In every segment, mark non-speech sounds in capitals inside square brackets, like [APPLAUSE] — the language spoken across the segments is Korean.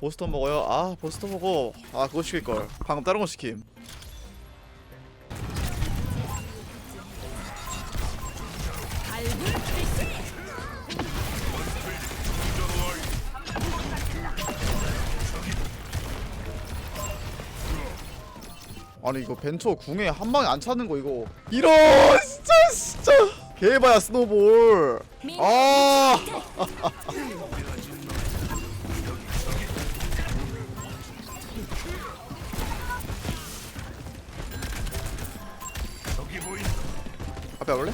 보스터 먹어요. 아 보스터 먹어. 아 그거 시킬 걸. 방금 다른 거 시킴. 아니 이거 벤처 궁에 한 방에 안 차는 거 이거. 이런 진짜 진짜. 개봐야 스노볼. 아 [LAUGHS] 앞에 와볼래?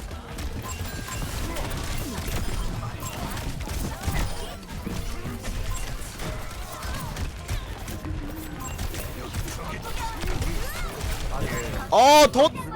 아, 덧!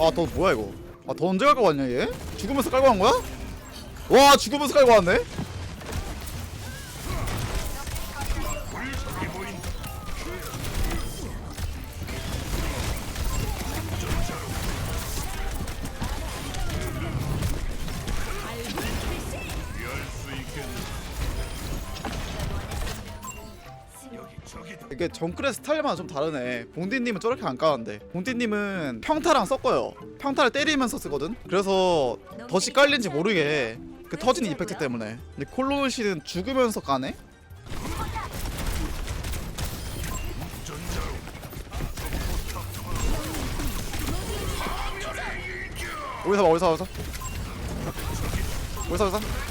아, 더 뭐야 이거? 아, 더 언제 깔고 왔냐 얘? 죽으면서 깔고 간 거야? 와, 죽으면서 깔고 왔네? 이게 정글의 스타일만 좀 다르네. 봉디님은 저렇게 안 까는데. 봉디님은 평타랑 섞어요. 평타를 때리면서 쓰거든. 그래서 덫이 깔린지 모르게 해. 그 터지는 이펙트 때문에. 근데 콜로시는 죽으면서 까네. 어디서 봐 어디서 봐, 어디서 어디서 어디서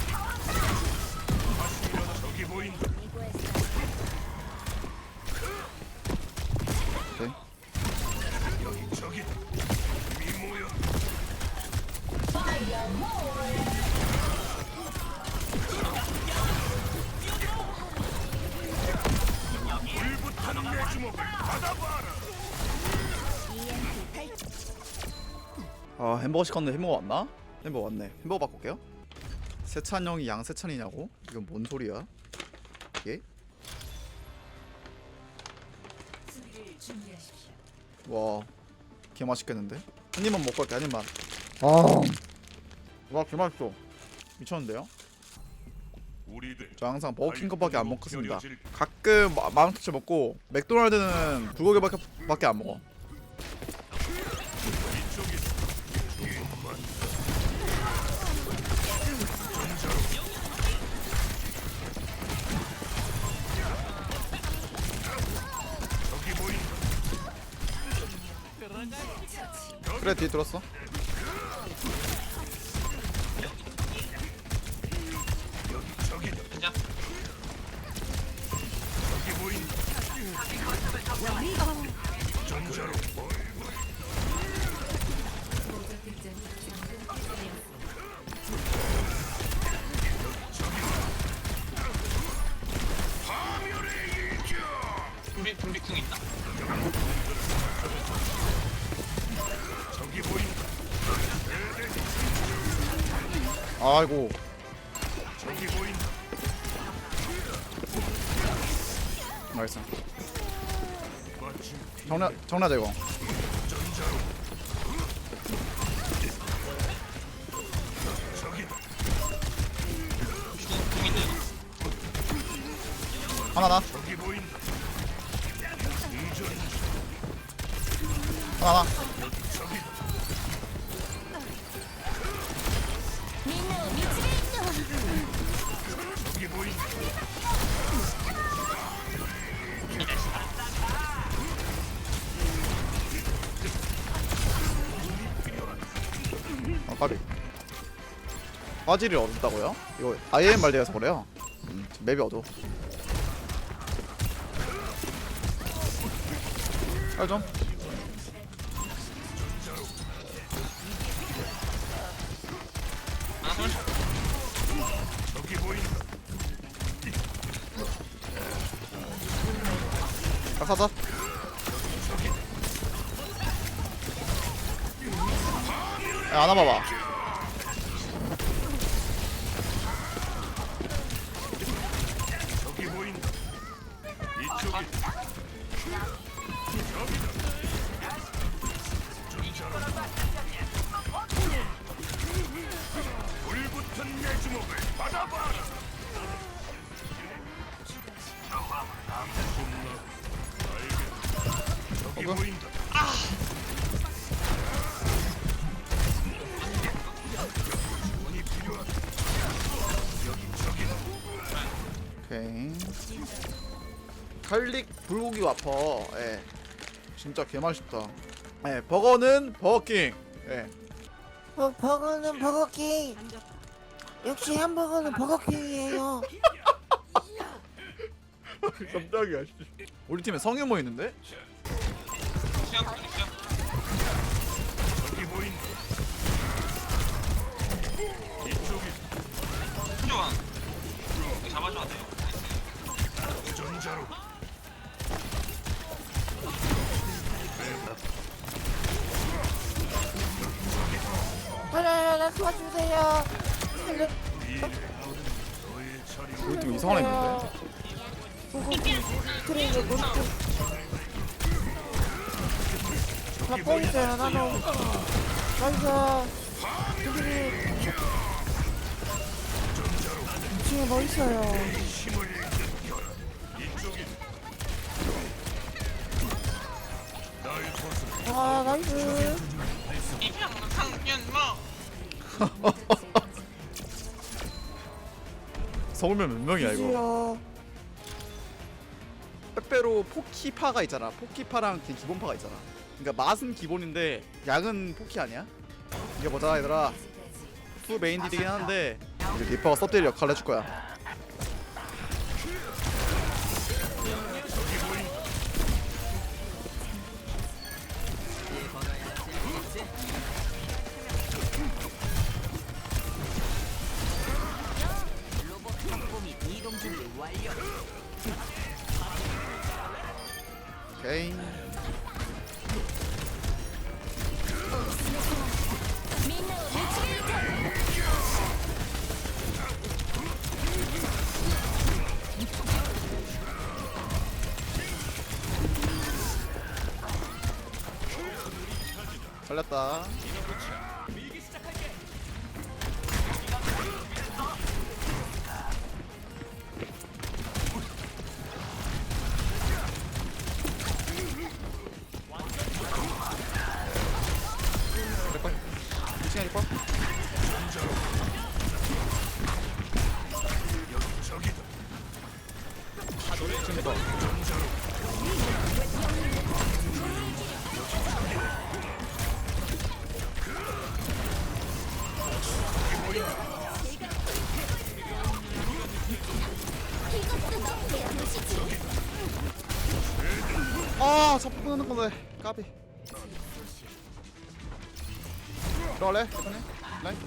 아 햄버거 시켰는데 햄버거 왔나? 햄버거 왔네 햄버거 바꿀게요 세찬 형이 양 세찬이냐고? 이건 뭔 소리야? 이게? 와 개맛있겠는데? 한 입만 먹고 갈게 한 입만 아 와 개맛있어 미쳤는데요? 저 항상 버거킹거밖에 안 먹겠습니다 가끔 마- 마운트치 먹고 맥도날드는 불고기밖에 밖에 안 먹어 그래 뒤에 들었어 아이고. 나이스. 정나 정나자 이거. 하나 나 하나 나 아 까비 화질이 어둡다고요? 이거 IM 말대에서 그래요 음, 맵이 어두워. 저기 보인다. 가사다 야내 주먹을 받아 오케이. 갈릭 불고기 와퍼. 예. 진짜 개맛있다. 예 버거는 버거킹. 예. 어, 버거는 버거킹. 역시 햄버거는 버거킹이에요. [LAUGHS] 깜짝이야 우리 팀에 성유모 있는데? 있는데? 버거킹. 트레이너. 다 뽕있어요, 나도. 나이스. 여기 2층에 뭐 있어요? 아, 나이스. [LAUGHS] 성우면 몇 명이야 이거. 빼빼로 포키파가 있잖아. 포키파랑 그 기본파가 있잖아. 그러니까 맛은 기본인데 양은 포키 아니야? 이겨보자 얘들아. 후 메인 딜이긴 한데 이제 리퍼가 서브딜 역할을 해줄 거야 걸렸다 아, 끊는 건데. 까비. 들어갈래? 라인?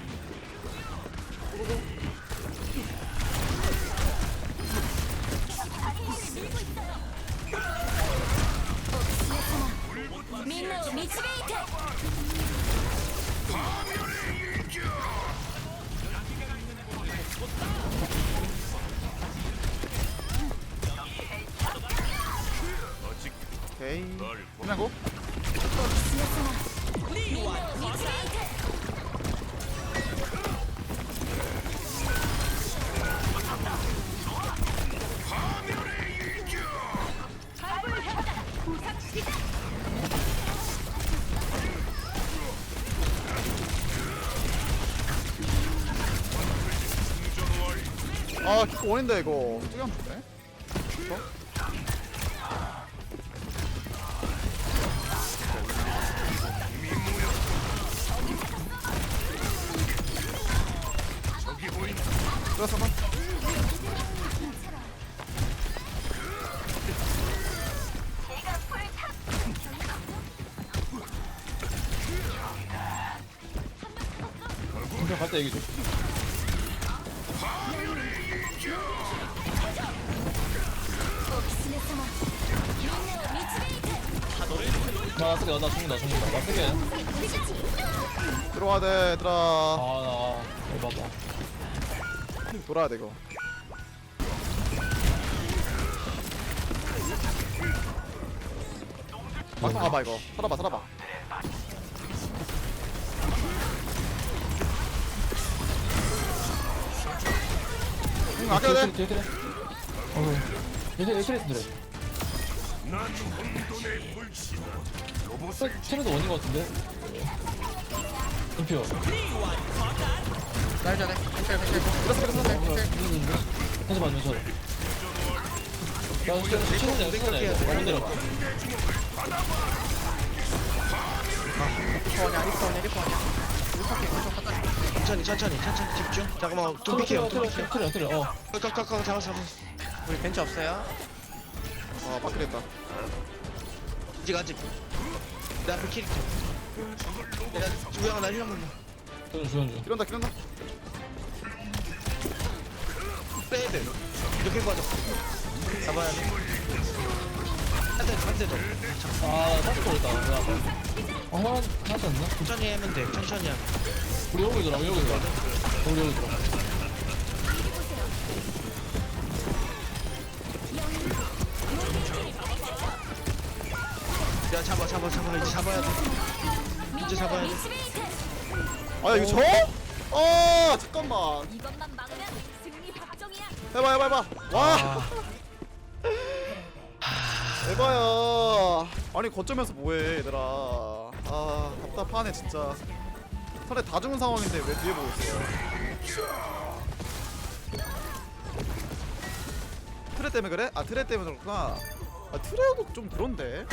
아직 끝나고. 아, 키코 원인데 이거. 어떻게 하면 돼? 들어 갈때 얘기 좀. 나 쓰게 나 죽는다 죽는다. 나 쓰게. 들어와야 돼 얘들아. 아나 봐봐 돌아야 돼 이거. 막상 가봐 이거. 살아봐 살아봐. 응 아껴야 돼. 뒤에 그래 어얘얘 트레스 들어 트레스 원인 것 같은데? 인표 날 전에 펜첼 펜첼 펜첼 펜첼 다시 맞으면 저 야, 진짜 최선이야, 최선이야. 이거. 못 내려가. 리퍼 아니야 리퍼 아니야 리퍼 아니야 리퍼게 엄청 갖다 천천히 천천히 천천히. 집중. 잠깐만 좀 비켜요 좀 트레, 비켜요 트레, 트레, 트레, 어. 깍깍깍 잡았어 잡았어 우리 벤치 없어요? 아 바뀌랬다. 아직 아직. 내 앞에 캐릭터 내가 나 힐한 번 만 주연, 주연, 주. 이런다 이런다. 빼야 돼. 이렇게 빠져 잡아야 돼. 한대 한대 더. 아, 딱 걸렸다. 아, 하나, 하나도 안 나? 천천히 하면 돼. 천천히 하면 우리 여기 들어, 우리 여기 들어. 우리 여기 들어. 야 잡아 잡아 잡아. 이제 잡아야 돼. 이제 잡아야 돼 아 이거 져? 아 잠깐만. 이것만 막으면 승리 확정이야. 해봐 해봐 해봐. 와. [LAUGHS] 해봐요. 아니 거점에서 뭐해 얘들아. 아 답답하네 진짜. 차라리 다 죽은 상황인데 왜 뒤에 보고 있어요 트레 때문에 그래? 아 트레 때문에 그렇구나. 아 트레도 좀 그런데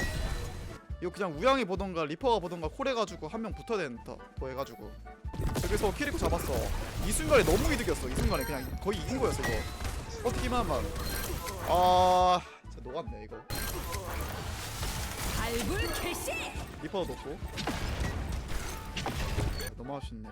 이거 그냥 우양이 보던가 리퍼가 보던가 콜 해가지고 한 명 붙어야 된다. 더 해가지고. 여기서 키리코 잡았어. 이 순간에 너무 이득이었어. 이 순간에 그냥 거의 이긴 거였어 이거. 어떻게만 하면 아 진짜 녹았네 이거. 리퍼도 높고. 너무 아쉽네